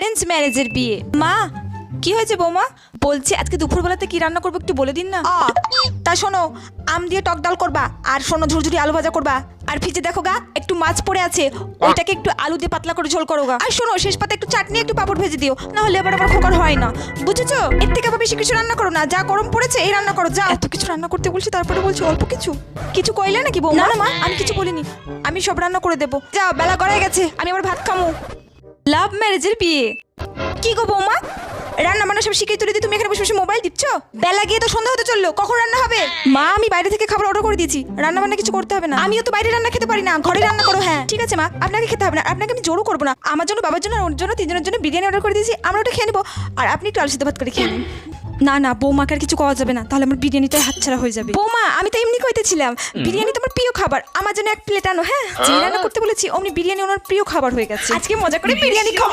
Arrange ম্যারেজের বিয়ে। মা কি হয়েছে বৌমা? বলছি আজকে দুপুরবেলাতে কি রান্না করব একটু বলে দিন না। তা শোনো আম দিয়ে টক ডাল করবা আর শোনো ঝুরঝুরি আলু ভাজা করবা। আর ফ্রিজে দেখো গা একটু মাছ পড়ে আছে ওইটাকে একটু আলু দিয়ে পাতলা করে ঝোল করো গা। আর শোনো শেষ পাতে একটু চাটনি একটু পাপড় ভেজে দিও না হলে আবার আমার খোকার হয় না। বুঝেছ? এর থেকে আবার বেশি কিছু রান্না করো না যা গরম পড়েছে এই রান্না করো যা। এত কিছু রান্না করতে বলছি তারপরে বলছি অল্প কিছু। কিছু কইলে নাকি না মা আমি কিছু বলিনি। আমি সব রান্না করে দেবো। যাও বেলা গড়ায় গেছে আমি আবার ভাত খামু। লাভ ম্যারেজের বিয়ে। কি গো বৌমা? রান্না বান্না সব শিখে তুলে দিয়ে তুমি এখানে বসে বসে মোবাইল দিচ্ছ বেলা গিয়ে তো সন্ধ্যা হতে চলল, কখন রান্না হবে? মা, আমি বাইরে থেকে খাবার অর্ডার করে দিয়েছি। রান্না বান্না কিছু করতে হবে না। আমিও তো বাইরে রান্না খেতে পারি না। ঘরে রান্না করো হ্যাঁ। ঠিক আছে, মা, আপনাকে খেতে হবে না। আপনাকে আমি জোরও করব না। আমার জন্য, বাবার জন্য ওর জন্য তিনজনের জন্য বিরিয়ানি অর্ডার করে দিয়েছি। আমরা ওটা খেয়ে নেব। আর আপনি একটু আলু সিদ্ধ ভাত করে খেয়ে নিন। না না বৌমাকে আর কিছু করা যাবে না। তাহলে আমার বিরিয়ানিটাই হাতছাড়া হয়ে যাবে। বৌমা আমি তো এমনি কইতেছিলাম বিরিয়ানি তোমার প্রিয় খাবার। আমার জন্য এক প্লেট আনো হ্যাঁ? যে রান্না করতে বলেছি অমনি বিরিয়ানি ওনার প্রিয় খাবার হয়ে গেছে। আজকে মজা করে বিরিয়ানি খাব।